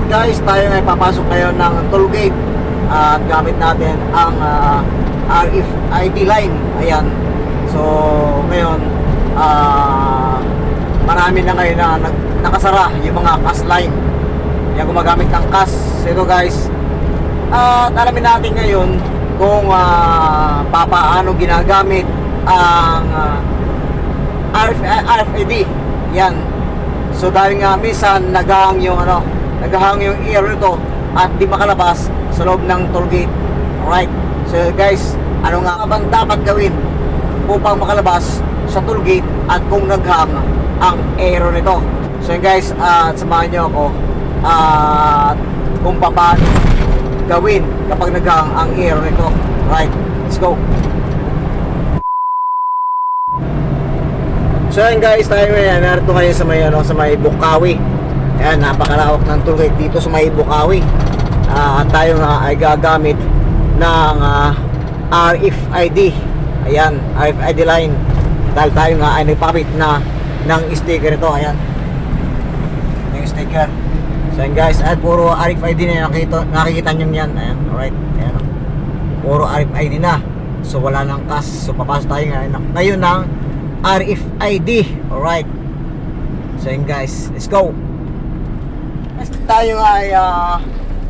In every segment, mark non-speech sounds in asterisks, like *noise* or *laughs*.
Alright guys, tayo ay papasok ngayon ng toll gate at gamit natin ang ah, RFID line. Ayan. So, ngayon, ah marami na ngayon na nag, nakasara yung mga CAS line. Yan gumagamit ng CAS. Ito guys, at alamin natin ngayon kung uh, papaano ginagamit ang ah, RF, RFID. Yan. So dahil nga minsan naghahang yung ano, naghahang yung ear nito at di makalabas sa loob ng toll gate. Alright. So guys, ano nga bang dapat gawin upang makalabas sa toll gate at kung naghang ang aero nito. So guys, at samahan nyo ako at kung paano gawin kapag naghang ang aero nito. Right, let's go. So guys, tayo ngayon, narito ngayon sa may, ano, sa may Bukawi. Ayan, napakalawak ng tour dito sa may Bukawi. At tayo nga ay gagamit ng ah, RFID. Ayan, RFID line. Dahil tayo nga ay nagpapit na ng sticker ito. Ayan. Yung sticker. So guys, at puro RFID na yung nakikita, nyo yan. Ayan, alright. Ayan. Puro RFID na. So wala nang cash. So papasok tayo ngayon, ngayon ng RFID. Alright. So guys, let's go. Tayo ay uh,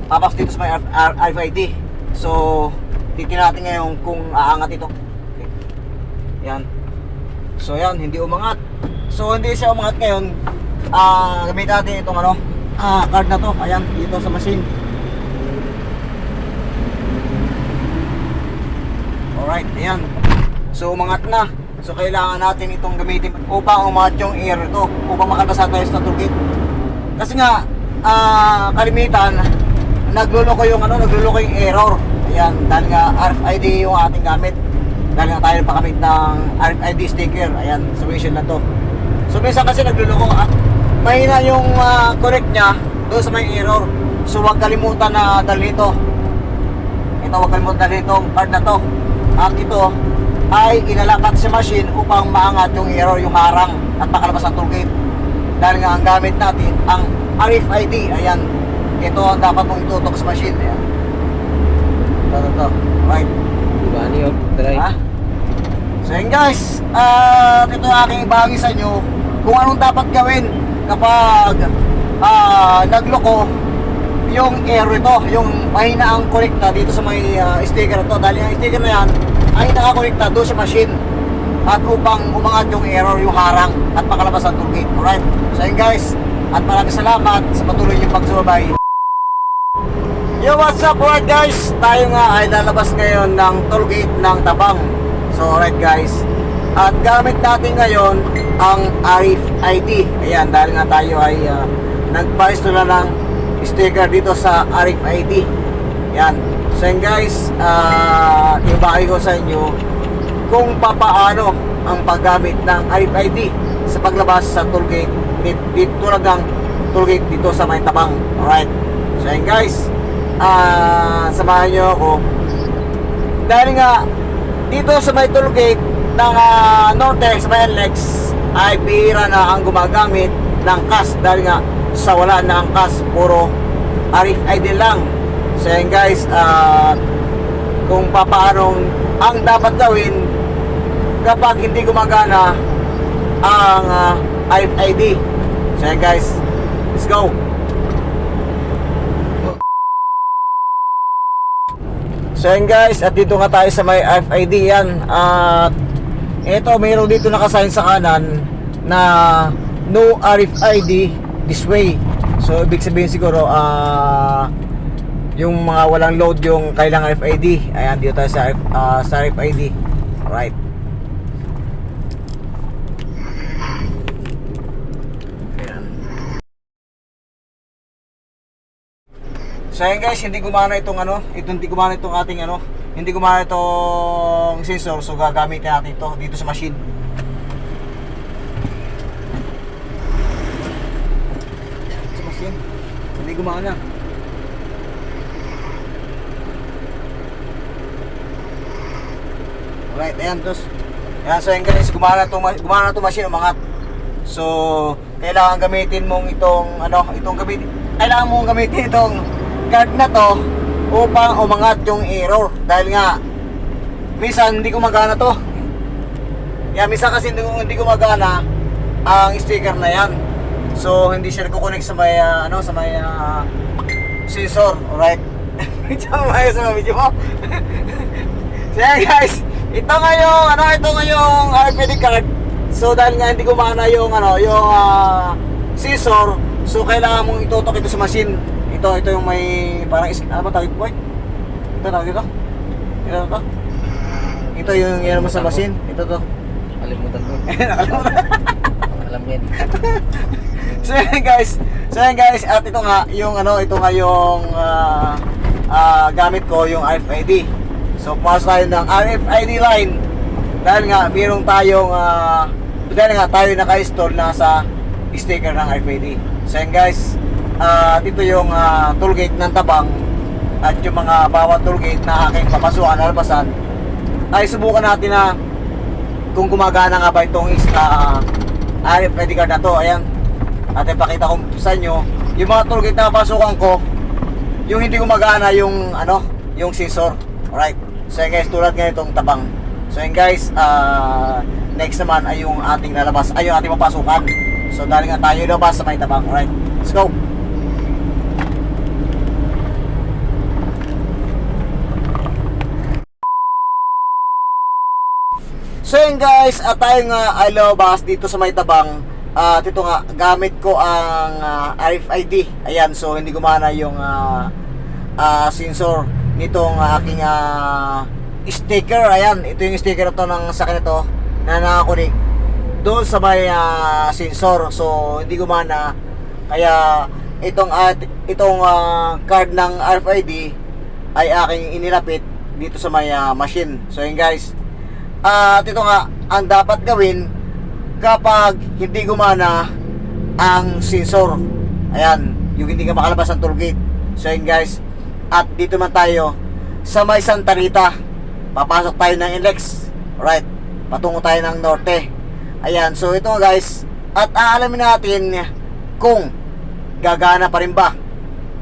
papasok dito sa may RFID. So, titingnan natin ngayon kung aangat ito. Okay. Yan. So yan, hindi umangat. So hindi siya umangat ngayon. Ah, gamitin natin itong ano, ah, card na to. Ayan, dito sa machine. Alright, ayan. So umangat na. So kailangan natin itong gamitin upang umangat yung air ito upang makalabas tayo sa toolkit. Kasi nga ah kalimitan nagluloko yung ano, nagluloko yung error. Ayan, dahil nga RFID yung ating gamit. Dahil nga tayo pakamit ng RFID sticker. Ayan, windshield na to. So minsan kasi nagluloko ah, mahina yung ah, correct niya doon sa may error. So huwag kalimutan na dali ito. Ito huwag kalimutan dali itong card na to. At ito ay inalapat sa machine upang maangat yung error, yung harang at makalabas ang toolgate. Dahil nga ang gamit natin, ang RFID, ayan, ito ang dapat mong itutok sa machine. Ayan. Ito, ito, ito. Right. Bani oh, try. Ha? So yun guys, at ito ang aking ibahagi sa inyo kung anong dapat gawin kapag ah, nagloko yung error ito, yung mahina ang connecta dito sa may ah, sticker ito dahil yung sticker na yan ay nakakonekta doon sa machine at upang umangat yung error, yung harang at makalabas ang toolkit. Alright? So yun guys, at maraming salamat sa patuloy niyong pagsubaybay. Yo, what's up alright guys? Tayo nga ay lalabas ngayon ng toll gate ng Tabang. So alright guys. At gamit natin ngayon ang RFID. Ayan, dahil nga tayo ay uh, nagpa-install na ng sticker dito sa RFID. Ayan. So yun guys, uh, ibagi ko sa inyo kung papaano ang paggamit ng RFID sa paglabas sa toll gate dito, dito talagang toll gate dito sa may Tabang. Alright. So yun guys, ah samahan nyo ako. Dahil nga dito sa may toll gate ng uh, Nortex sa may NLEX ay bihira na ang gumagamit ng cash dahil nga sa wala na ang cash puro RFID lang. So yan guys. Ah kung papaanong ang dapat gawin kapag hindi gumagana ang ah, RFID so yan guys. Let's go. So yun guys, at dito nga tayo sa may RFID yan At ito, mayroon dito nakasign sa kanan na no RFID this way. So ibig sabihin siguro, ah yung mga walang load yung kailangan RFID Ayan, dito tayo sa, ah, sa RFID Right Ayan. So ayun guys, hindi gumana itong ano, ito hindi gumana itong ating ano, hindi gumana itong sensor so gagamitin natin ito dito sa machine. Sa machine. Hindi gumana. Alright, ayan tos. Ayan, so ayun guys, gumana itong, ma- gumana itong machine, umangat. So, kailangan gamitin mong itong ano, itong gamitin. Kailangan mong gamitin itong card na to upang umangat yung error dahil nga minsan hindi gumagana to. Yeah, minsan kasi hindi, hindi gumagana ang sticker na yan. So hindi siya nagko-connect sa may ah, ano sa may ah, sensor, alright? *laughs* Medyo maayos sa video mo. *laughs* so yeah, guys, ito nga yung ano, ito nga yung RFID card. So dahil nga hindi gumana yung ano, yung ah, sensor, so kailangan mong itutok ito sa machine. Ito, ito yung may parang is- ano ba tawag ito? Ito tawag ito. Ito to. Ito yung yan sa machine. Ito to. Kalimutan ko. *laughs* Nakalimutan. Alam ko yan. *laughs* so yan guys, so yan guys, at ito nga yung ano, ito nga yung ah, ah, gamit ko yung RFID. So pumasok tayo ng RFID line dahil nga mayroong tayong ah, dahil nga tayo naka-install na sa sticker ng RFID. So yan guys, ah, dito yung ah, tollgate ng Tabang at yung mga bawat tollgate na aking papasukan, alpasan ay subukan natin na kung gumagana nga ba itong is, ah, RFID card na to, ayan. At ipakita ko sa inyo, yung mga tollgate na pasukan ko, yung hindi gumagana yung ano, yung sensor. Alright. So yun guys, tulad nga itong tabang. So yun guys, ah, next naman ay yung ating lalabas, ay yung ating papasukan. So dahil nga tayo labas sa may tabang. Alright. Let's go. So yun guys, at tayo nga ay lumabas dito sa may tabang. At ito nga, gamit ko ang ah, RFID Ayan, so hindi gumana yung ah, ah, sensor nitong aking ah, sticker. Ayan, ito yung sticker to ng sa akin ito Na nakakunik doon sa may ah, sensor. So hindi gumana. Kaya itong, at, itong ah, card ng RFID ay aking inilapit dito sa may ah, machine. So yun guys at ito nga, ang dapat gawin kapag hindi gumana ang sensor. Ayan, yung hindi ka makalabas ng toll gate. So yun guys, at dito man tayo sa may Santa Rita. Papasok tayo ng Inlex. Alright, patungo tayo ng norte. Ayan, so ito guys, at aalamin natin kung gagana pa rin ba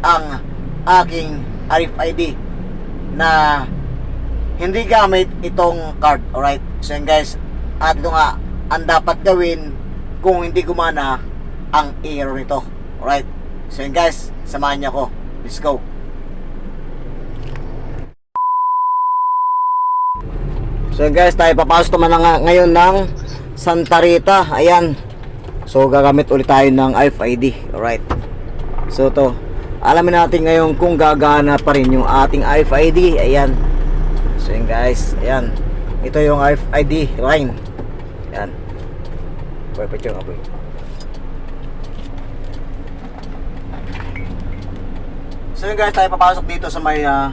ang aking RFID na hindi gamit itong card. Alright? So yan guys, at ito nga, ang dapat gawin kung hindi gumana ang error nito. Alright? So yan guys, samahan niyo ako. Let's go. So yan guys, tayo papasok naman na nga ngayon ng Santa Rita. Ayan. So gagamit ulit tayo ng RFID. Alright. So to, alamin natin ngayon kung gagana pa rin yung ating RFID. Ayan. So yun guys, ayan. Ito yung RFID line. Ayan. Picture nga boy. So yun guys, tayo papasok dito sa may ah,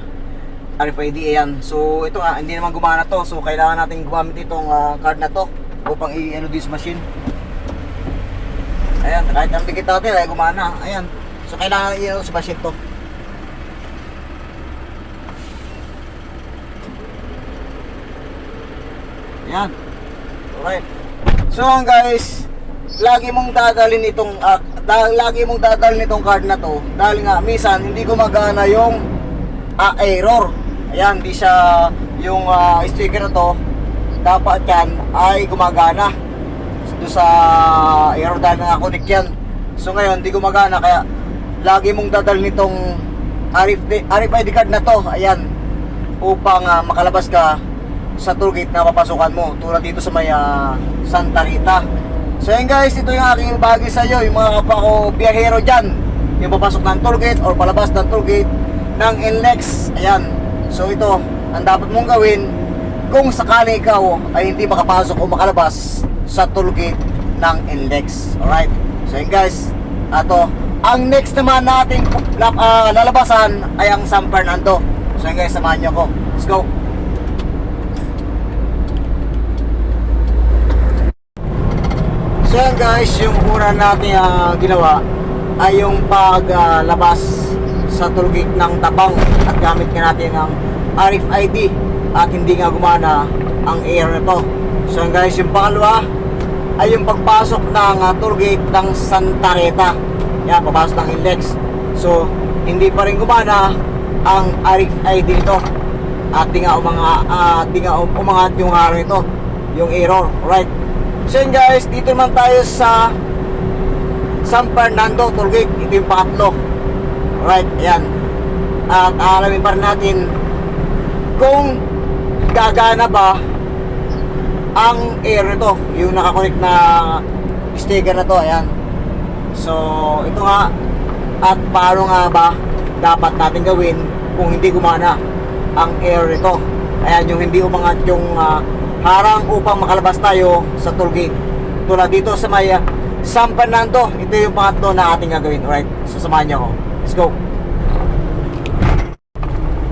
RFID. Ayan. So ito nga, hindi naman gumana to. So kailangan natin gumamit itong ah, card na to upang i-ano this machine. Ayan, kahit ang tikit natin ay gumana. Ayan. So kailangan i-ano sa machine to. Yan. Alright. So guys, lagi mong dadalhin itong ah, da- lagi mong dadalhin itong card na to dahil nga minsan hindi gumagana yung ah, error. Ayan, hindi siya yung ah, sticker na to dapat yan ay gumagana doon sa error dahil nakakonik yan. So ngayon, hindi gumagana kaya lagi mong dadalhin itong RFID, RFID card na to. Ayan, upang ah, makalabas ka sa toll gate na papasukan mo tulad dito sa may ah, Santa Rita. So yun guys ito yung aking bagay sa iyo yung mga kapwa ko biyahero dyan. Yung papasok ng toll gate or palabas ng toll gate ng NLEX ayan. So ito ang dapat mong gawin kung sakali ikaw ay hindi makapasok o makalabas sa toll gate ng NLEX alright? So yun guys ato ang next naman nating ah, lalabasan ay ang San Fernando. So yun guys samahan nyo ako. Let's go So yan guys, yung una natin ah, ginawa ay yung paglabas sa tollgate ng Tabang at gamit nga natin ang RFID at hindi nga gumana ang air na to. So yan guys, yung pangalawa ay yung pagpasok ng uh, toll gate ng Santa Rita. Yan, papasok ng Index. So, hindi pa rin gumana ang RFID nito. At di nga umanga, uh, di nga um- umangat yung harang ito, yung error, right? So yun guys, dito naman tayo sa San Fernando gate. Ito yung pangatlo. Right, ayan. At alamin pa rin natin kung gagana ba ang air nito, yung nakakonect na sticker na to, ayan. So, ito nga at paano nga ba dapat natin gawin kung hindi gumana ang air nito. Ayan, yung hindi umangat yung ah, harang upang makalabas tayo sa toll gate. Tulad dito sa may ah, San Fernando, ito yung pangatlo na ating gagawin. Alright, sasamahan niyo ako. Let's go.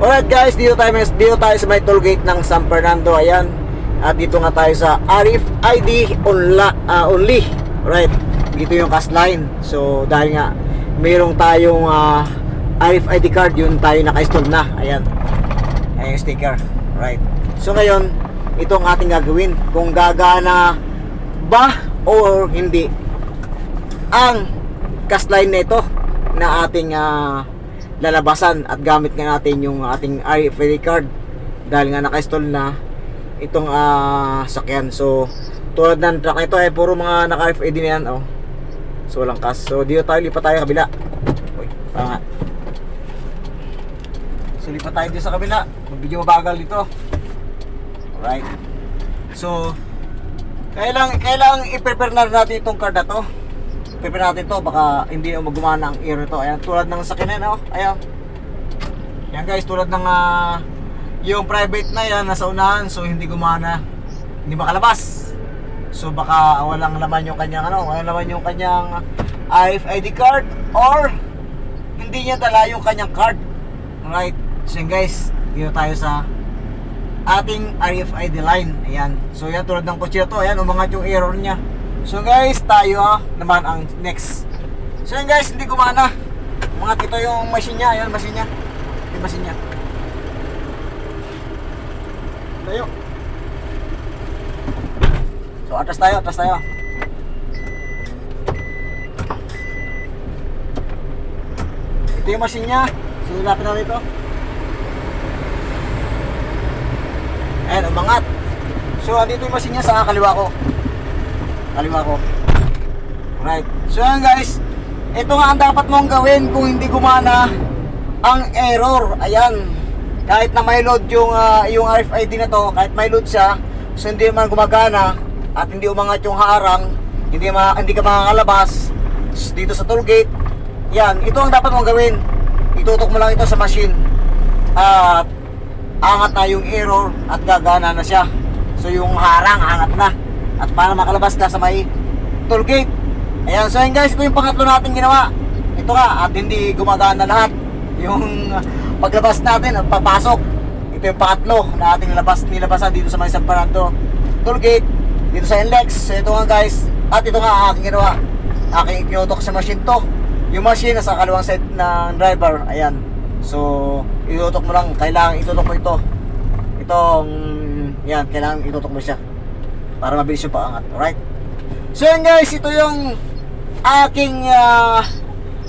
Alright guys, dito tayo, dito tayo sa may toll gate ng San Fernando. Ayan. At dito nga tayo sa Arif ID onla, ah, only. Alright. Dito yung cash line. So dahil nga mayroong tayong ah, Arif card, yun tayo naka-install na. Ayan. Ayan yung sticker. Right. So ngayon, ito ang ating gagawin. Kung gagana ba or hindi ang cash line na ito na ating ah, lalabasan at gamit nga natin yung ating RFID card dahil nga naka-install na itong ah, sakyan. So, tulad ng truck na ito ay puro mga naka-RFID na yan. Oh. So, walang cash. So, dito tayo, lipat tayo kabila. Uy, tama. So, lipat tayo dito sa kabila. Medyo mabagal dito. Alright. So, kailang kailang i-prepare na natin itong card na to. Prepare natin to baka hindi na magumana ang ear nito. Ayan, tulad ng sakyan na, oh. Ayan. Yan guys, tulad ng ah, yung private na yan nasa unahan so hindi gumana. Hindi makalabas. So baka walang laman yung kanyang ano, walang laman yung kanyang RFID card or hindi niya dala yung kanyang card. Alright. So guys, dito tayo sa ating RFID line. Ayan. So yan tulad ng na to, ayan umangat yung error niya. So guys, tayo ah, naman ang next. So yan guys, hindi gumana. Umangat ito yung machine niya, ayan machine niya. Yung machine niya. Tayo. So atras tayo, atras tayo. Ito yung machine niya. So lapit natin ito. Ayan, umangat. So, andito yung machine niya sa kaliwa ko. Kaliwa ko. Right. So, yan guys. Ito nga ang dapat mong gawin kung hindi gumana ang error. Ayan. Kahit na may load yung, ah, yung RFID na to, kahit may load siya, so hindi man gumagana at hindi umangat yung harang, hindi, ma hindi ka makakalabas dito sa toll gate. Yan, ito ang dapat mong gawin. Itutok mo lang ito sa machine. At angat na yung error at gagana na siya. So yung harang angat na. At para makalabas ka sa may toll gate. Ayan, so yun guys, ito yung pangatlo natin ginawa. Ito nga, at hindi gumagana lahat. Yung *laughs* paglabas natin at papasok. Ito yung pangatlo na ating nilabas, nilabasan dito sa may San Fernando toll gate. Dito sa NLEX. So ito nga guys, at ito nga aking ginawa. Aking ipinutok sa machine to. Yung machine nasa kaliwang side ng driver. Ayan. So, itutok mo lang, kailangan itutok mo ito. Itong, yan, kailangan itutok mo siya. Para mabilis yung paangat. Alright? So yan guys, ito yung aking ah,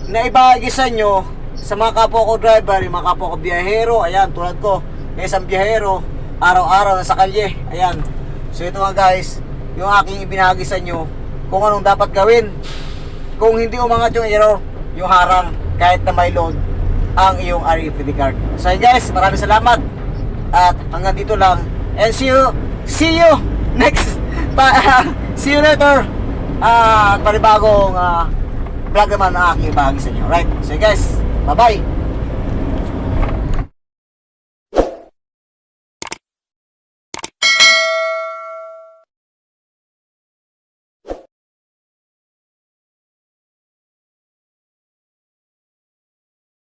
naibahagi sa inyo sa mga kapwa ko driver, yung mga kapwa ko biyahero. Ayan, tulad ko, na isang biyahero, araw-araw nasa kalye. Ayan. So ito nga guys, yung aking ibinahagi sa inyo kung anong dapat gawin kung hindi umangat yung error, yung harang, kahit na may load ang iyong RFID card. So guys, maraming salamat. At hanggang dito lang. And see you, see you *laughs* next, pa, *laughs* see you later. Ah, panibagong ah, vlog naman ang aking ibahagi sa inyo. Right? So guys, bye-bye.